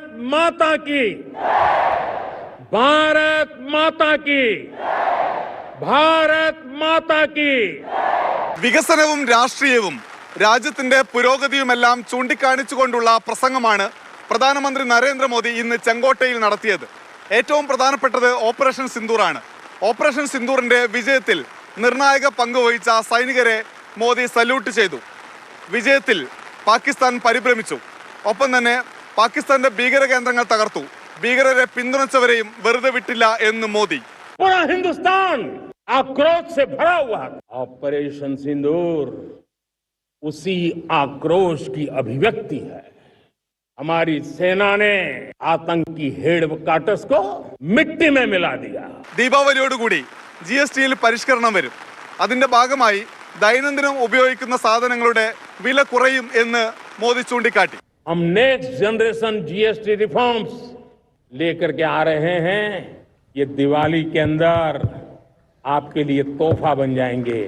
भारत माता की भारत माता की भारत माता की വികസനവും രാഷ്ട്രീയവും രാജ്യത്തിന്റെ പുരോഗതിയുമെല്ലാം ചൂണ്ടിക്കാണിച്ചുകൊണ്ടുള്ള പ്രസംഗമാണ് പ്രധാനമന്ത്രി നരേന്ദ്രമോദി ഇന്ന് ചെങ്കോട്ടയിൽ നടത്തിയത് ഏറ്റവും പ്രധാനപ്പെട്ടത് ഓപ്പറേഷൻ സിന്ദൂറാണ് ഓപ്പറേഷൻ സിന്ദൂറിന്റെ വിജയത്തിൽ നിർണായക പങ്കുവഹിച്ച സൈനികരെ മോദി സല്യൂട്ട് ചെയ്തു വിജയത്തിൽ പാകിസ്ഥാൻ പരിഭ്രമിച്ചു ഒപ്പം തന്നെ പാകിസ്ഥാന്റെ ഭീകര കേന്ദ്രങ്ങൾ തകർത്തു ഭീകരരെ പിന്തുണച്ചവരെയും വെറുതെ വിട്ടില്ല എന്ന് മോദി पूरा हिंदुस्तान आक्रोश से भरा हुआ था ऑपरेशन सिंदूर उसी आक्रोश की अभिव्यक्ति है हमारी सेना ने आतंकी हेड काटस को मिट्टी में मिला दिया ദീപാവലിയോടുകൂടി ജി എസ് ടിയിൽ പരിഷ്കരണം വരും അതിന്റെ ഭാഗമായി ദൈനംദിനം ഉപയോഗിക്കുന്ന സാധനങ്ങളുടെ വില കുറയും എന്ന് മോദി ചൂണ്ടിക്കാട്ടി हम नेक्स्ट जनरेशन जीएसटी रिफॉर्म्स लेकर के आ रहे हैं ये दिवाली के अंदर आपके लिए तोहफा बन जाएंगे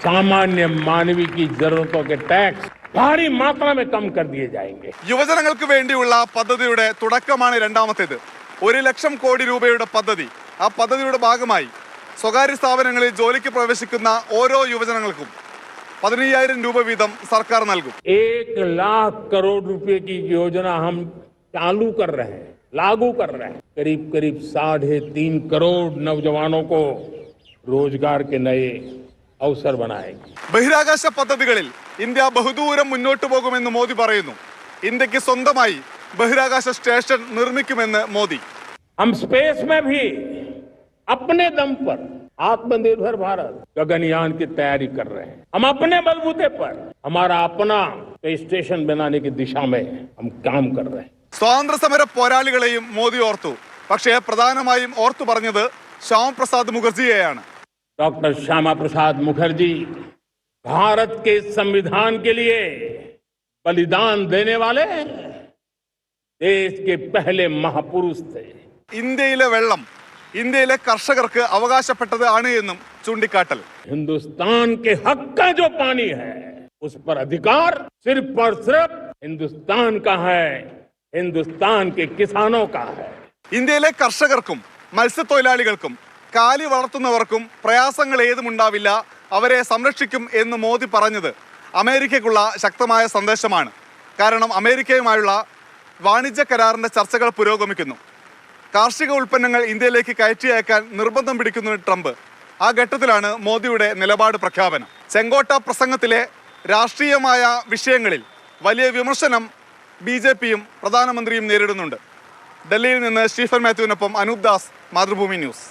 सामान्य मानवी की जरूरतों के टैक्स भारी मात्रा में कम कर दिए जाएंगे യുവജനങ്ങൾക്ക് വേണ്ടിയുള്ള പദ്ധതിയുടെ തുടക്കമാണ് രണ്ടാമത്തേത് ഒരു ലക്ഷം കോടി രൂപയുടെ പദ്ധതി ആ പദ്ധതിയുടെ ഭാഗമായി സ്വകാര്യ സ്ഥാപനങ്ങളിൽ ജോലിക്ക് പ്രവേശിക്കുന്ന ഓരോ യുവജനങ്ങൾക്കും പതിനയ്യായിരം രൂപ വീതം സർക്കാർ നൽകും एक लाख करोड़ रुपए की योजना हम चालू कर रहे हैं लागू कर रहे हैं करीब करीब साढ़े तीन करोड़ नौजवानों को रोजगार के नए अवसर बनाएंगे ബഹിരാകാശ പദ്ധതികളിൽ ഇന്ത്യ ബഹുദൂരം മുന്നോട്ട് പോകുമെന്ന് മോദി പറയുന്നു ഇന്ത്യക്ക് സ്വന്തമായി ബഹിരാകാശ സ്റ്റേഷൻ നിർമ്മിക്കുമെന്ന് മോദി हम स्पेस में भी अपने दम पर आत्मनिर्भर भारत गगनयान की तैयारी कर रहे हैं हम अपने बलबूते पर हमारा अपना स्टेशन बनाने की दिशा में हम काम कर रहे हैं സ്വാതന്ത്ര്യ സമര പോരാളികളെയും മോദി ഓർത്തു പക്ഷേ പ്രധാനമായും ഓർത്തു പറഞ്ഞത് ശ്യാമപ്രസാദ് മുഖർജിയെയാണ് डॉक्टर श्यामा प्रसाद मुखर्जी भारत के संविधान के लिए बलिदान देने वाले देश के पहले महापुरुष थे ഇന്ത്യയിലെ വെള്ളം ഇന്ത്യയിലെ കർഷകർക്ക് അവകാശപ്പെട്ടത് ആണ് എന്നും ചൂണ്ടിക്കാട്ടൽ हिंदुस्तान के हक का जो पानी है उस पर अधिकार सिर्फ और सिर्फ हिंदुस्तान का है हिंदुस्तान के किसानों का है ഇന്ത്യയിലെ കർഷകർക്കും മത്സ്യത്തൊഴിലാളികൾക്കും കാലി വളർത്തുന്നവർക്കും പ്രയാസങ്ങൾ ഏതുമുണ്ടാവില്ല അവരെ സംരക്ഷിക്കും എന്ന് മോദി പറഞ്ഞത് അമേരിക്കയ്ക്കുള്ള ശക്തമായ സന്ദേശമാണ് കാരണം അമേരിക്കയുമായുള്ള വാണിജ്യ കരാറിന്റെ ചർച്ചകൾ പുരോഗമിക്കുന്നു കാർഷിക ഉൽപ്പന്നങ്ങൾ ഇന്ത്യയിലേക്ക് കയറ്റി അയക്കാൻ നിർബന്ധം പിടിക്കുന്ന ട്രംപ്. ആ ഘട്ടത്തിലാണ് മോദിയുടെ നിലപാട് പ്രഖ്യാപനം. ചെങ്കോട്ട പ്രസംഗത്തിലെ രാഷ്ട്രീയമായ വിഷയങ്ങളിൽ വലിയ വിമർശനം ബി ജെ പിയും പ്രധാനമന്ത്രിയും നേരിടുന്നുണ്ട്. ഡൽഹിയിൽ നിന്ന് സ്റ്റീഫൻ മാത്യുവിനൊപ്പം അനൂപ് ദാസ് മാതൃഭൂമി ന്യൂസ്.